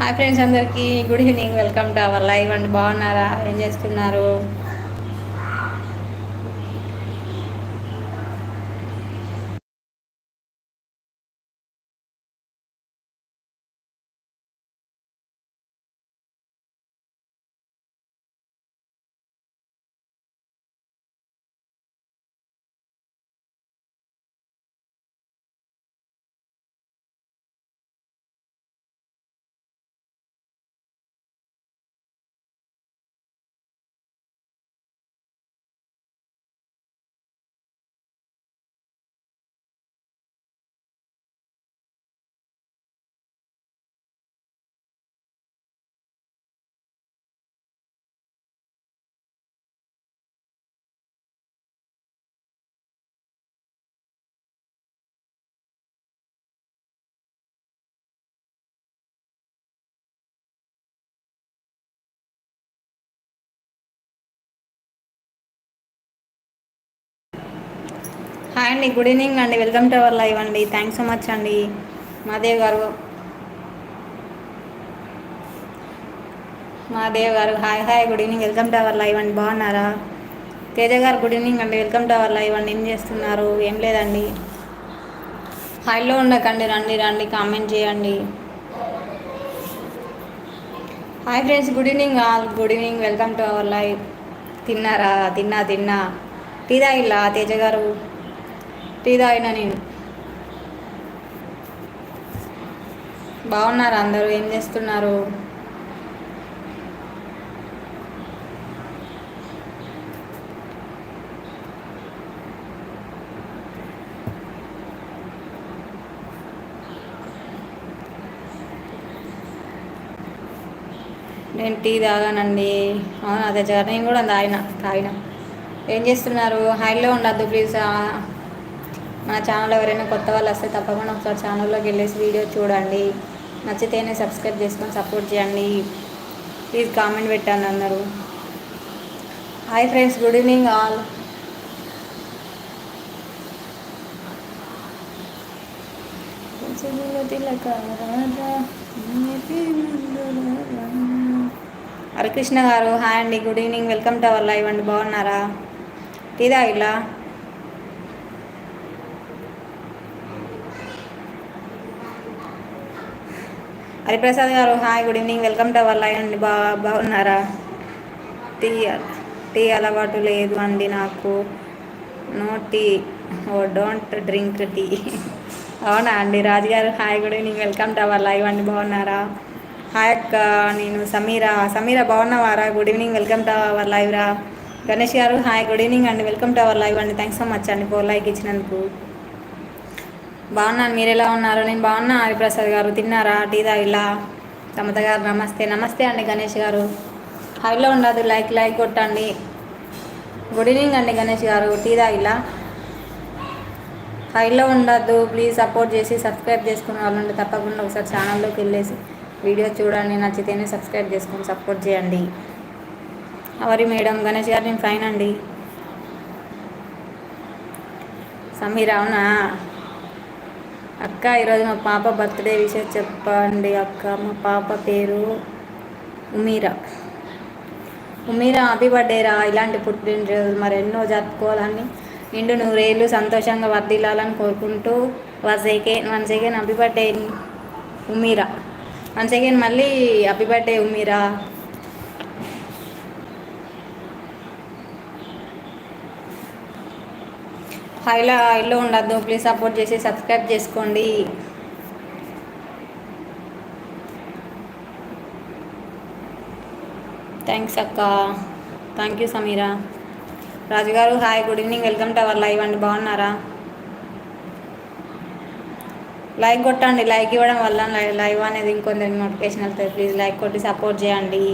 Hi friends అందరికీ good evening welcome to our live అండి. బాగున్నారా? ఏం చేస్తున్నారు? హాయ్ అండి గుడ్ ఈవినింగ్ అండి. వెల్కమ్ టు అవర్ లైవ్ అండి. థ్యాంక్స్ సో మచ్ అండి. మాదేవ్ గారు. మాదేవ్ గారు hi hi good evening. Welcome to our live అండి. బాగున్నారా? తేజ గారు గుడ్ ఈవినింగ్ అండి. వెల్కమ్ టు అవర్ లైవ్ అండి. ఏం చేస్తున్నారు? ఏం లేదండి. హాయ్లో ఉండకండి. రండి రండి. కామెంట్ చేయండి. Hi friends good evening all. Good evening. Welcome to our live. తిన్నారా? తిన్నా తిన్నా. టీ తాగిల్లా తేజ గారు? టీ తాగిన నేను. బాగున్నారు అందరూ? ఏం చేస్తున్నారు? నేను టీ తాగానండి. అవును అదే నేను కూడా తాగిన తాగిన. ఏం చేస్తున్నారు? హైలో ఉండద్దు ప్లీజ్. మన ఛానల్ ఎవరైనా కొత్త వాళ్ళు వస్తే తప్పకుండా ఒకసారి ఛానల్లోకి వెళ్ళేసి వీడియో చూడండి. నచ్చితేనే సబ్స్క్రైబ్ చేసుకొని సపోర్ట్ చేయండి. ప్లీజ్ కామెంట్ పెట్టండి అన్నారు hi friends good evening all Harikrishna గారు హాయ్ అండి good evening welcome to our live అండి బాగున్నారా? టీ ఇలా హరిప్రసాద్ గారు hi good evening. Welcome to our live అండి. బా బాగున్నారా? టీ టీ అలవాటు లేదు అండి నాకు. No tea. Oh don't drink tea. అవునా అండి? రాజుగారు hi good evening. Welcome to our live అండి. బాగున్నారా? హాయ్ అక్క నేను Sameera. Sameera బాగున్నావారా? Good evening. Welcome to our live రా. గణేష్ గారు హాయ్ గుడ్ ఈవినింగ్ అండి. వెల్కమ్ టు అవర్ లైవ్ అండి. థ్యాంక్స్ సో మచ్ అండి ఫోర్ లైక్ ఇచ్చినందుకు. బాగున్నాను. మీరు ఎలా ఉన్నారు? నేను బాగున్నా. హరిప్రసాద్ గారు తిన్నారా? టీ తాగిలా? సమత గారు నమస్తే. నమస్తే అండి గణేష్ గారు. హైలో ఉండదు. లైక్ లైక్ కొట్టండి. గుడ్ ఈవినింగ్ అండి గణేష్ గారు. టీ తాగిలా? హైలో ఉండద్దు ప్లీజ్ సపోర్ట్ చేసి సబ్స్క్రైబ్ చేసుకునే వాళ్ళండి తప్పకుండా ఒకసారి ఛానల్లోకి వెళ్ళేసి వీడియో చూడండి. నచ్చితేనే సబ్స్క్రైబ్ చేసుకొని సపోర్ట్ చేయండి. అవరి మేడం గణేష్ గారు నేను ఫైన్ అండి. సమీర్ అవునా? అక్క ఈరోజు మా పాప బర్త్డే విషయం చెప్పండి అక్క. మా పాప పేరు ఉమీరా. ఉమీరా హ్యాపీ బర్త్డేరా ఇలాంటి పుట్టినరోజు మరి ఎన్నో జరుపుకోవాలని నిండు నూరేళ్ళు సంతోషంగా వర్దిల్లాలని కోరుకుంటూ one second one second happy birthday Umeera. One second మళ్ళీ హ్యాపీ బర్త్డే ఉమీరా. హైలో హైలో ఉండద్దు. ప్లీజ్ సపోర్ట్ చేసి సబ్స్క్రైబ్ చేసుకోండి. థ్యాంక్స్ అక్క. Thank you Sameera. రాజుగారు hi good evening. Welcome to our live అండి. బాగున్నారా? లైక్ కొట్టండి. లైక్ ఇవ్వడం వల్ల లైవ్ అనేది ఇంకొందరికి నోటిఫికేషన్ వెళ్తుంది ప్లీజ్ లైక్ కొట్టి సపోర్ట్ చేయండి.